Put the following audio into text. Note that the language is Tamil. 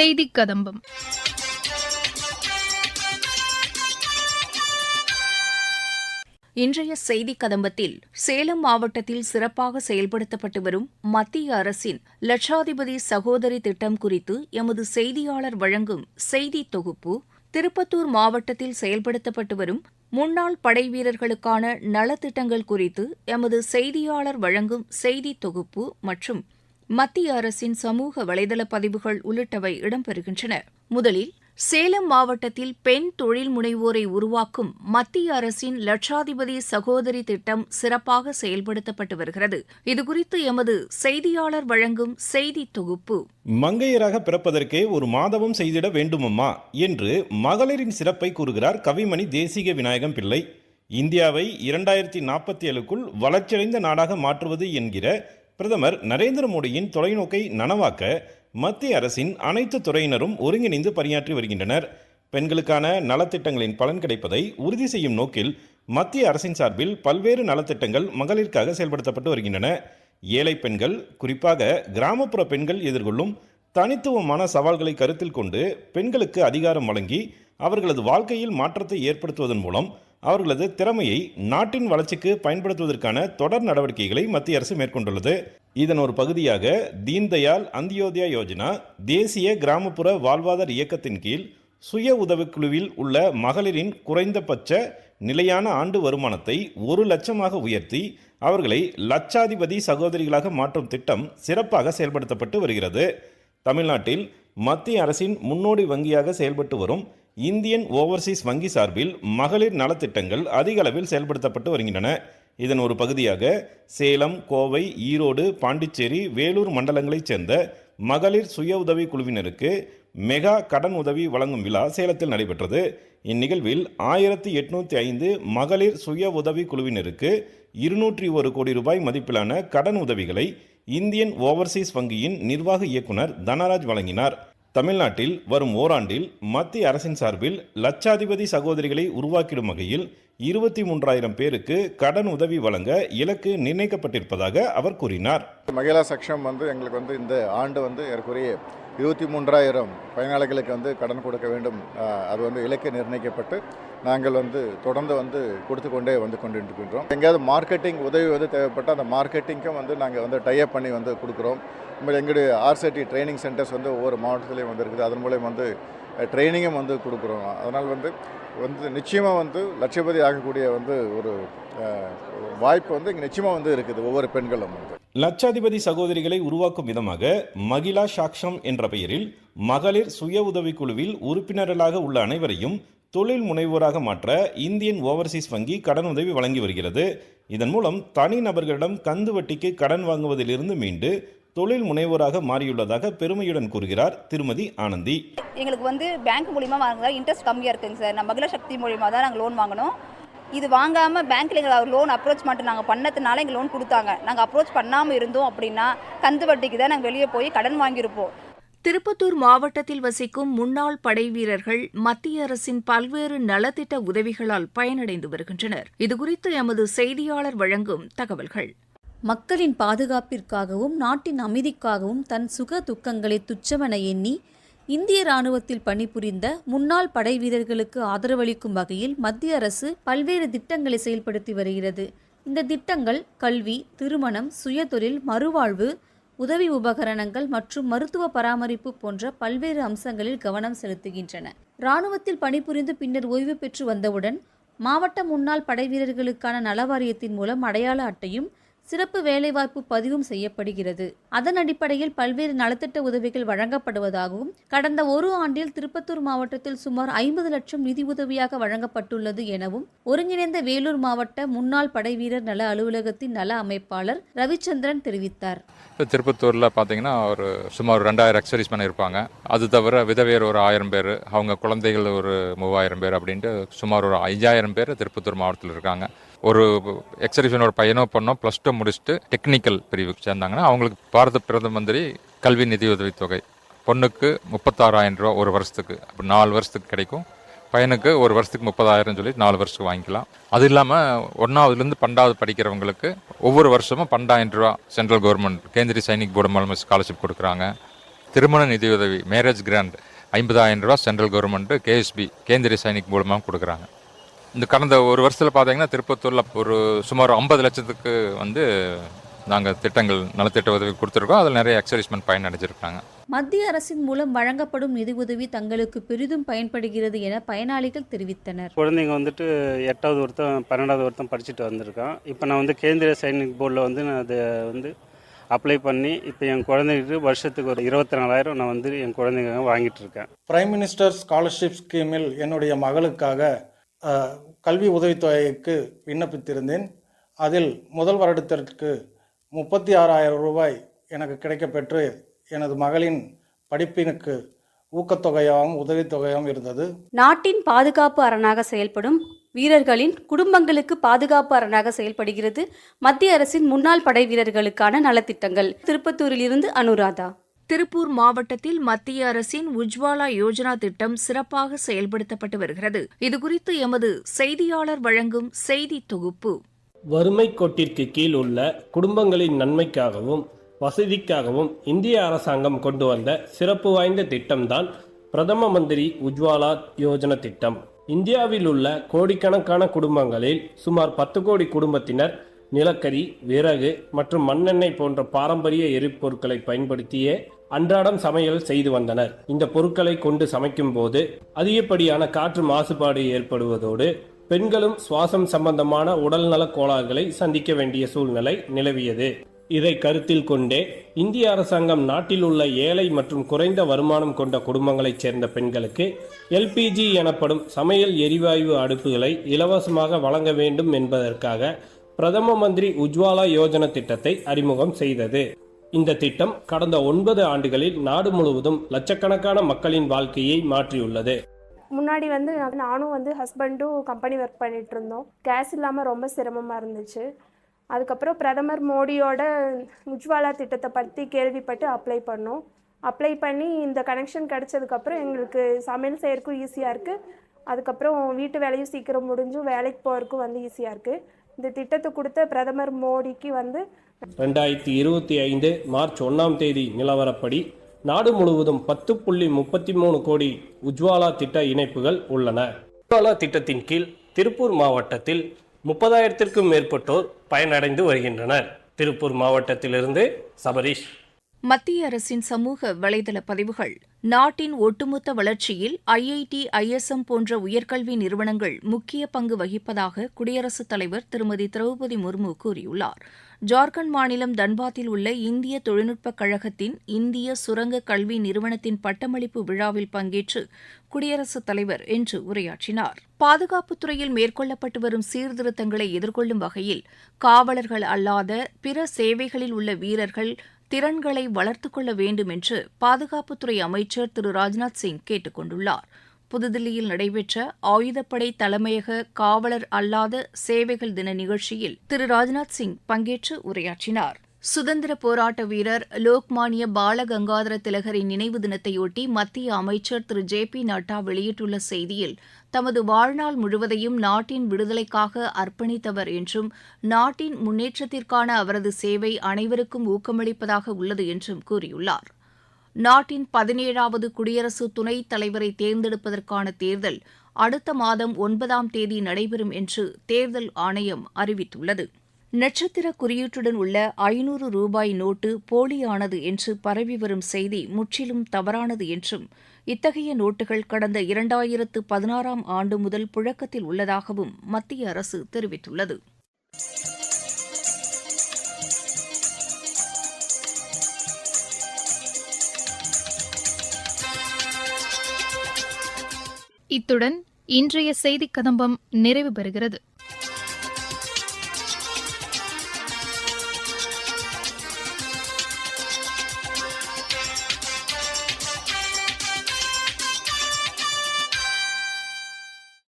செய்தி கதம்பம். இன்றைய செய்தி கதம்பத்தில் சேலம் மாவட்டத்தில் சிறப்பாக செயல்படுத்தப்பட்டு வரும் மத்திய அரசின் லட்சாதிபதி சகோதரி திட்டம் குறித்து எமது செய்தியாளர் வழங்கும் செய்தி தொகுப்பு திருப்பத்தூர் மாவட்டத்தில் செயல்படுத்தப்பட்டு வரும் முன்னாள் படை வீரர்களுக்கான நலத்திட்டங்கள் குறித்து எமது செய்தியாளர் வழங்கும் செய்தி தொகுப்பு மற்றும் மத்திய அரசின் சமூக வலைதள பதிவுகள் உள்ளிட்டவை இடம்பெறுகின்றன. முதலில் சேலம் மாவட்டத்தில் பெண் தொழில் முனைவோரை உருவாக்கும் மத்திய அரசின் லட்சாதிபதி சகோதரி திட்டம் சிறப்பாக செயல்படுத்தப்பட்டு வருகிறது. இதுகுறித்து எமது செய்தியாளர் வழங்கும் செய்தி தொகுப்பு. மங்கையராக பிறப்பதற்கே ஒரு மாதவம் செய்திட வேண்டுமம்மா? என்று மகளிரின் சிறப்பை கூறுகிறார் கவிமணி தேசிக விநாயகம் பிள்ளை. இந்தியாவை இரண்டாயிரத்தி நாற்பத்தி ஏழுக்குள் வளர்ச்சியடைந்த நாடாக மாற்றுவது என்கிற பிரதமர் நரேந்திர மோடியின் தொலைநோக்கை நனவாக்க மத்திய அரசின் அனைத்து துறையினரும் ஒருங்கிணைந்து பணியாற்றி வருகின்றனர். பெண்களுக்கான நலத்திட்டங்களின் பலன் கிடைப்பதை உறுதி செய்யும் நோக்கில் மத்திய அரசின் சார்பில் பல்வேறு நலத்திட்டங்கள் மகளிருக்காக செயல்படுத்தப்பட்டு வருகின்றன. ஏழை பெண்கள் குறிப்பாக கிராமப்புற பெண்கள் எதிர்கொள்ளும் தனித்துவமான சவால்களை கருத்தில் கொண்டு பெண்களுக்கு அதிகாரம் வழங்கி அவர்களது வாழ்க்கையில் மாற்றத்தை ஏற்படுத்துவதன் மூலம் அவர்களது திறமையை நாட்டின் வளர்ச்சிக்கு பயன்படுத்துவதற்கான தொடர் நடவடிக்கைகளை மத்திய அரசு மேற்கொண்டுள்ளது. இதன் ஒரு பகுதியாக தீன்தயாள் அந்தியோதயா யோஜனா தேசிய கிராமப்புற வாழ்வாதார இயக்கத்தின் கீழ் சுய உதவிக்குழுவில் உள்ள மகளிரின் குறைந்தபட்ச நிலையான ஆண்டு வருமானத்தை ஒரு லட்சமாக உயர்த்தி அவர்களை லட்சாதிபதி சகோதரிகளாக மாற்றும் திட்டம் சிறப்பாக செயல்படுத்தப்பட்டு வருகிறது. தமிழ்நாட்டில் மத்திய அரசின் முன்னோடி வங்கியாக செயல்பட்டு வரும் இந்தியன் ஓவர்சீஸ் வங்கி சார்பில் மகளிர் நலத்திட்டங்கள் அதிக அளவில் செயல்படுத்தப்பட்டு வருகின்றன. இதன் ஒரு பகுதியாக சேலம் கோவை ஈரோடு பாண்டிச்சேரி வேலூர் மண்டலங்களைச் சேர்ந்த மகளிர் சுய உதவி குழுவினருக்கு மெகா கடன் உதவி வழங்கும் விழா சேலத்தில் நடைபெற்றது. இந்நிகழ்வில் ஆயிரத்தி எட்நூற்றி ஐந்து மகளிர் சுய உதவி குழுவினருக்கு இருநூற்றி ஒரு கோடி ரூபாய் மதிப்பிலான கடன் உதவிகளை இந்தியன் ஓவர்சீஸ் வங்கியின் நிர்வாக இயக்குனர் தனராஜ் வழங்கினார். தமிழ்நாட்டில் வரும் ஓராண்டில் மத்திய அரசின் சார்பில் லட்சாதிபதி சகோதரிகளை உருவாக்கிடும் வகையில் இருபத்தி மூன்றாயிரம் பேருக்கு கடன் உதவி வழங்க இலக்கு நிர்ணயிக்கப்பட்டிருப்பதாக அவர் கூறினார். மகிழா சக்ஷம் வந்து எங்களுக்கு வந்து இந்த ஆண்டு வந்து ஏற்குறைய இருபத்தி மூன்றாயிரம் பயனாளிகளுக்கு வந்து கடன் கொடுக்க வேண்டும். அது வந்து இலக்கு நிர்ணயிக்கப்பட்டு நாங்கள் வந்து தொடர்ந்து வந்து கொடுத்து கொண்டே வந்து கொண்டிருக்கின்றோம். எங்கேயாவது மார்க்கெட்டிங் உதவி வந்து தேவைப்பட்டால் அந்த மார்க்கெட்டிங்க்கும் வந்து நாங்கள் வந்து டைப் பண்ணி வந்து கொடுக்குறோம். நம்ம எங்களுடைய ஆர்சிடி ட்ரைனிங் சென்டர்ஸ் வந்து ஒவ்வொரு மாவட்டத்துலேயும் வந்து இருக்குது. அதன் மூலயம் வந்து ட்ரைனிங்கும் வந்து கொடுக்குறோம். அதனால் வந்து வந்து நிச்சயமாக வந்து லட்சபதி ஆகக்கூடிய வந்து ஒரு வாய்ப்பு வந்து இங்கே நிச்சயமாக வந்து இருக்குது ஒவ்வொரு பெண்களும் வந்து. லட்சாதிபதி சகோதரிகளை உருவாக்கும் விதமாக மகிழா சாக்ஷம் என்ற பெயரில் மகளிர் சுய உதவிக் குழுவில் உறுப்பினர்களாக உள்ள அனைவரையும் தொழில் முனைவோராக மாற்ற இந்தியன் ஓவர்சீஸ் வங்கி கடன் உதவி வழங்கி வருகிறது. இதன் மூலம் தனிநபர்களிடம் கந்து வட்டிக்கு கடன் வாங்குவதிலிருந்து மீண்டு தொழில் முனைவோராக மாறியுள்ளதாக பெருமையுடன் கூறுகிறார் திருமதி ஆனந்தி. எங்களுக்கு வந்து பேங்க் மூலியமாக வாங்குறதா இன்ட்ரெஸ்ட் கம்மியாக இருக்குங்க சார். நம்ம மகிழ சக்தி மூலியமாக தான் நாங்கள் லோன் வாங்கினோம். இது வாங்காமல் பேங்க்கில் எங்களுக்கு லோன் அப்ரோச் மட்டும் நாங்கள் பண்ணதுனால எங்கள் லோன் கொடுத்தாங்க. நாங்கள் அப்ரோச் பண்ணாமல் இருந்தோம் அப்படின்னா கந்து வட்டிக்கு தான் நாங்கள் வெளியே போய் கடன் வாங்கியிருப்போம். திருப்பத்தூர் மாவட்டத்தில் வசிக்கும் முன்னாள் படைவீரர்கள் மத்திய அரசின் பல்வேறு நலத்திட்ட உதவிகளால் பயனடைந்து வருகின்றனர். இதுகுறித்து எமது செய்தியாளர் வழங்கும் தகவல்கள். மக்களின் பாதுகாப்பிற்காகவும் நாட்டின் அமைதிக்காகவும் தன் சுக துக்கங்களை துச்சமென எண்ணி இந்திய ராணுவத்தில் பணிபுரிந்த முன்னாள் படை வீரர்களுக்கு ஆதரவளிக்கும் வகையில் மத்திய அரசு பல்வேறு திட்டங்களை செயல்படுத்தி வருகிறது. இந்த திட்டங்கள் கல்வி திருமணம் சுயதொழில் மறுவாழ்வு உதவி உபகரணங்கள் மற்றும் மருத்துவ பராமரிப்பு போன்ற பல்வேறு அம்சங்களில் கவனம் செலுத்துகின்றன. இராணுவத்தில் பணிபுரிந்து பின்னர் ஓய்வு பெற்று வந்தவுடன் மாவட்ட முன்னாள் படைவீரர்களுக்கான நலவாரியத்தின் மூலம் அடையாள அட்டையும் சிறப்பு வேலைவாய்ப்பு பதிவும் செய்யப்படுகிறது. அதன் அடிப்படையில் பல்வேறு நலத்திட்ட உதவிகள் வழங்கப்படுவதாகவும் கடந்த ஒரு ஆண்டில் திருப்பத்தூர் மாவட்டத்தில் சுமார் ஐம்பது லட்சம் நிதி உதவியாக வழங்கப்பட்டுள்ளது எனவும் ஒருங்கிணைந்த வேலூர் மாவட்ட முன்னாள் படைவீரர் நல அலுவலகத்தின் நல அமைப்பாளர் ரவிச்சந்திரன் தெரிவித்தார். இப்போ திருப்பத்தூரில் பார்த்தீங்கன்னா ஒரு சுமார் ஒரு ரெண்டாயிரம் எக்ஸசைஸ் பண்ணியிருப்பாங்க அது தவிர விதவையர் ஒரு ஆயிரம் பேர் அவங்க குழந்தைகள் ஒரு மூவாயிரம் பேர் அப்படின்ட்டு சுமார் ஒரு ஐயாயிரம் பேர் திருப்பத்தூர் மாவட்டத்தில் இருக்காங்க. ஒரு எக்ஸரிஃபன் ஒரு பையனோ பொண்ணோ ப்ளஸ் டூ முடிச்சுட்டு டெக்னிக்கல் பிரிவுக்கு சேர்ந்தாங்கன்னா அவங்களுக்கு பாரத பிரதம மந்திரி கல்வி நிதியுதவி தொகை. பொண்ணுக்கு முப்பத்தாறாயிரம் ரூபா ஒரு வருஷத்துக்கு அப்போ நாலு வருஷத்துக்கு கிடைக்கும். பையனுக்கு ஒரு வருஷத்துக்கு முப்பதாயிரம் சொல்லி நாலு வருஷத்துக்கு வாங்கிக்கலாம். அது இல்லாமல் ஒன்றாவதுலேருந்து பன்னெண்டாவது படிக்கிறவங்களுக்கு ஒவ்வொரு வருஷமும் பன்னெண்டாயிரம் ரூபா central government Kendriya Sainik board மூலமாக ஸ்காலர்ஷிப் கொடுக்குறாங்க. திருமண நிதியுதவி மேரேஜ் கிராண்ட் ஐம்பதாயிரம் ரூபா central government KSB Kendriya Sainik மூலமாக கொடுக்குறாங்க. இந்த கடந்த ஒரு வருஷத்தில் பார்த்தீங்கன்னா திருப்பத்தூரில் ஒரு சுமார் ஐம்பது லட்சத்துக்கு வந்து நாங்கள் திட்டங்கள் நலத்திட்ட உதவி கொடுத்துருக்கோம். அதில் நிறைய எக்ஸர்வீஸ்மெண்ட் பயன் அடைஞ்சிருக்காங்க மத்திய அரசின் மூலம் வழங்கப்படும் நிதியுதவி தங்களுக்கு பெரிதும் பயன்படுகிறது என பயனாளிகள் தெரிவித்தனர். குழந்தைங்க வந்துட்டு எட்டாவது ஒருத்தன் பன்னெண்டாவது ஒருத்தன் படிச்சுட்டு வந்திருக்கான். இப்போ நான் வந்து கேந்திரிய சைனிக் போர்டில் வந்து நான் அதை வந்து அப்ளை பண்ணி இப்போ என் குழந்தைங்களுக்கு வருஷத்துக்கு ஒரு இருபத்தி நாலாயிரம் நான் வந்து என் குழந்தைங்க வாங்கிட்டு இருக்கேன். பிரைம் மினிஸ்டர் ஸ்காலர்ஷிப் ஸ்கீமில் என்னுடைய மகளுக்காக கல்வி உதவித்தொகைக்கு விண்ணப்பித்திருந்தேன். அதில் முதல் வருடத்திற்கு முப்பத்தி ஆறாயிரம் ரூபாய் எனக்கு கிடைக்கப்பெற்று எனது மகளின் படிப்பினுக்கு ஊக்கத்தொகையாகவும் உதவித்தொகையாகவும் இருந்தது. நாட்டின் பாதுகாப்பு அரணாக செயல்படும் வீரர்களின் குடும்பங்களுக்கு பாதுகாப்பு அரணாக செயல்படுகிறது. மத்திய அரசின் முன்னாள் படை வீரர்களுக்கான நலத்திட்டங்கள். திருப்பத்தூரிலிருந்து அனுராதா. திருப்பூர் மாவட்டத்தில் மத்திய அரசின் உஜ்வாலா யோஜனா திட்டம் சிறப்பாக செயல்படுத்தப்பட்டு வருகிறது. இதுகுறித்து எமது செய்தியாளர் வழங்கும் செய்தி தொகுப்பு. வறுமை கோட்டிற்கு கீழ் உள்ள குடும்பங்களின் நன்மைக்காகவும் வசதிக்காகவும் இந்திய அரசாங்கம் கொண்டு வந்த சிறப்பு வாய்ந்த திட்டம்தான் பிரதம மந்திரி உஜ்வாலா யோஜனா திட்டம். இந்தியாவில் உள்ள கோடிக்கணக்கான குடும்பங்களில் சுமார் பத்து கோடி குடும்பத்தினர் நிலக்கரி விறகு மற்றும் மண்ணெண்ணெய் போன்ற பாரம்பரிய எரிபொருட்களை பயன்படுத்தியே அன்றாடம் சமையல் செய்து வந்தனர். இந்த பொருட்களை கொண்டு சமைக்கும் போது அதிகப்படியான காற்று மாசுபாடு ஏற்படுவதோடு பெண்களும் சுவாசம் சம்பந்தமான உடல்நலக் கோளாறுகளை சந்திக்க வேண்டிய சூழ்நிலை நிலவியது. இதை கருத்தில் கொண்டே இந்திய அரசாங்கம் நாட்டில் உள்ள ஏழை மற்றும் குறைந்த வருமானம் கொண்ட குடும்பங்களைச் சேர்ந்த பெண்களுக்கு எல்பிஜி எனப்படும் சமையல் எரிவாயு அடுப்புகளை இலவசமாக வழங்க வேண்டும் என்பதற்காக பிரதம மந்திரி உஜ்வாலா யோஜனா திட்டத்தை அறிமுகம் செய்தது. இந்த திட்டம் கடந்த ஒன்பது ஆண்டுகளில் நாடு முழுவதும் லட்சக்கணக்கான மக்களின் வாழ்க்கையை மாற்றியுள்ளது. முன்னாடி வந்து நானும் வந்து ஹஸ்பண்டும் கம்பெனி ஒர்க் பண்ணிட்டு இருந்தோம் கேஸ் இல்லாமல் ரொம்ப சிரமமாக இருந்துச்சு. அதுக்கப்புறம் பிரதமர் மோடியோட உஜ்வாலா திட்டத்தை பற்றி கேள்விப்பட்டு அப்ளை பண்ணோம். அப்ளை பண்ணி இந்த கனெக்ஷன் கிடைச்சதுக்கப்புறம் எங்களுக்கு சமையல் செய்யறதுக்கும் ஈஸியாக இருக்குது அதுக்கப்புறம் வீட்டு வேலையும் சீக்கிரம் முடிஞ்சும் வேலைக்கு போகிறதுக்கும் வந்து ஈஸியாக இருக்குது இந்த திட்டத்தை கொடுத்த பிரதமர் மோடிக்கு வந்து ரெண்டாயிரத்தி இருபத்தி ஐந்து மார்ச் ஒன்றாம் தேதி நிலவரப்படி நாடு முழுவதும் பத்து புள்ளி முப்பத்தி மூணு கோடி உஜ்வாலா திட்ட இணைப்புகள் உள்ளன. உஜ்வாலா திட்டத்தின் கீழ் திருப்பூர் மாவட்டத்தில் முப்பதாயிரத்திற்கும் மேற்பட்டோர் பயனடைந்து வருகின்றனர். திருப்பூர் மாவட்டத்திலிருந்து சபரீஷ். மத்திய அரசின் சமூக வலைதள பதிவுகள் நாட்டின் ஒட்டுமொத்த வளர்ச்சியில் ஐஐடி ஐஎஸ்எம் போன்ற உயர்கல்வி நிறுவனங்கள் முக்கிய பங்கு வகிப்பதாக குடியரசுத் தலைவர் திருமதி திரௌபதி முர்மு கூறியுள்ளார். ஜார்க்கண்ட் மாநிலம் தன்பாத்தில் உள்ள இந்திய தொழில்நுட்பக் கழகத்தின் இந்திய சுரங்க கல்வி நிறுவனத்தின் பட்டமளிப்பு விழாவில் பங்கேற்று குடியரசுத் தலைவர் இன்று உரையாற்றினார். பாதுகாப்புத் துறையில் மேற்கொள்ளப்பட்டு வரும் சீர்திருத்தங்களை எதிர்கொள்ளும் வகையில் காவலர்கள் அல்லாத பிற சேவைகளில் உள்ள வீரர்கள் திறன்களை வளர்த்துக் கொள்ள வேண்டும் என்று பாதுகாப்புத்துறை அமைச்சர் திரு. ராஜ்நாத் சிங் கேட்டுக் கொண்டுள்ளார். புதுதில்லியில் நடைபெற்ற ஆயுதப்படை தலைமையக காவலர் அல்லாத சேவைகள் தின நிகழ்ச்சியில் திரு. ராஜ்நாத் சிங் பங்கேற்று உரையாற்றினார். சுதந்திர போராட்ட வீரர் லோக்மானிய பாலகங்காதர திலகரின் நினைவு தினத்தையொட்டி மத்திய அமைச்சர் திரு ஜே பி நட்டா வெளியிட்டுள்ள செய்தியில் தமது வாழ்நாள் முழுவதையும் நாட்டின் விடுதலைக்காக அர்ப்பணித்தவர் என்றும் நாட்டின் முன்னேற்றத்திற்கான அவரது சேவை அனைவருக்கும் ஊக்கமளிப்பதாக உள்ளது என்றும் கூறியுள்ளார். நாட்டின் பதினேழாவது குடியரசு துணைத் தலைவரை தேர்ந்தெடுப்பதற்கான தேர்தல் அடுத்த மாதம் ஒன்பதாம் தேதி நடைபெறும் என்று தேர்தல் ஆணையம் அறிவித்துள்ளது. நட்சத்திர குறியீட்டுடன் உள்ள ஐநூறு ரூபாய் நோட்டு போலியானது என்று பரவி வரும் செய்தி முற்றிலும் தவறானது என்றும் இத்தகைய நோட்டுகள் கடந்த இரண்டாயிரத்து பதினாறாம் ஆண்டு முதல் புழக்கத்தில் உள்ளதாகவும் மத்திய அரசு தெரிவித்துள்ளது. இத்துடன் இன்றைய செய்திக் கதம்பம் நிறைவு பெறுகிறது.